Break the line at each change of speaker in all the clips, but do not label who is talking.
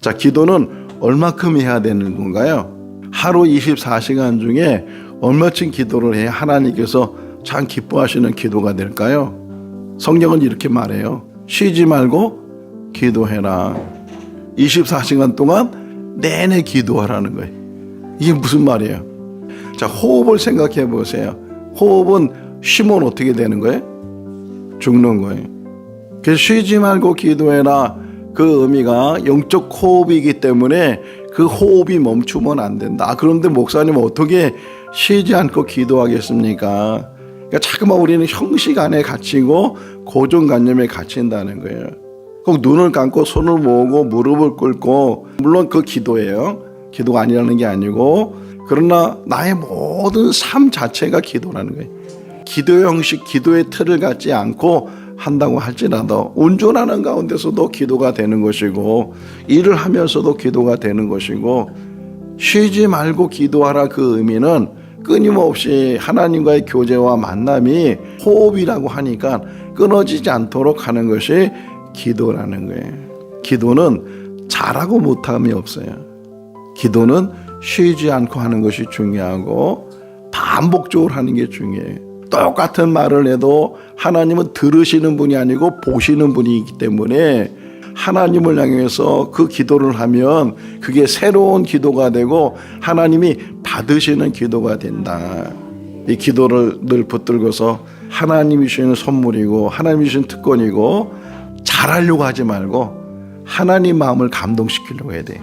자, 기도는 얼마큼 해야 되는 건가요? 하루 24시간 중에 얼마쯤 기도를 해야 하나님께서 참 기뻐하시는 기도가 될까요? 성경은 이렇게 말해요. 쉬지 말고 기도해라. 24시간 동안 내내 기도하라는 거예요. 이게 무슨 말이에요? 자, 호흡을 생각해 보세요. 호흡은 쉬면 어떻게 되는 거예요? 죽는 거예요. 그래서 쉬지 말고 기도해라. 그 의미가 영적 호흡이기 때문에 그 호흡이 멈추면 안 된다. 아, 그런데 목사님 어떻게 쉬지 않고 기도하겠습니까? 그러니까 자꾸만 우리는 형식 안에 갇히고 고정관념에 갇힌다는 거예요. 꼭 눈을 감고 손을 모으고 무릎을 꿇고 물론 그 기도예요. 기도가 아니라는 게 아니고 그러나 나의 모든 삶 자체가 기도라는 거예요. 기도 형식, 기도의 틀을 갖지 않고 한다고 할지라도 운전하는 가운데서도 기도가 되는 것이고 일을 하면서도 기도가 되는 것이고 쉬지 말고 기도하라 그 의미는 끊임없이 하나님과의 교제와 만남이 호흡이라고 하니까 끊어지지 않도록 하는 것이 기도라는 거예요. 기도는 잘하고 못함이 없어요. 기도는 쉬지 않고 하는 것이 중요하고 반복적으로 하는 게 중요해요. 똑같은 말을 해도 하나님은 들으시는 분이 아니고 보시는 분이기 때문에 하나님을 향해서 그 기도를 하면 그게 새로운 기도가 되고 하나님이 받으시는 기도가 된다. 이 기도를 늘 붙들고서 하나님이 주시는 선물이고 하나님이 주신 특권이고 잘하려고 하지 말고 하나님 마음을 감동시키려고 해야 돼.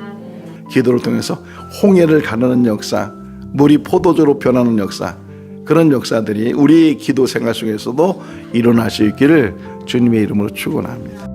기도를 통해서 홍해를 가르는 역사, 물이 포도주로 변하는 역사, 그런 역사들이 우리 기도 생활 속에서도 일어날 수 있기를 주님의 이름으로 축원합니다.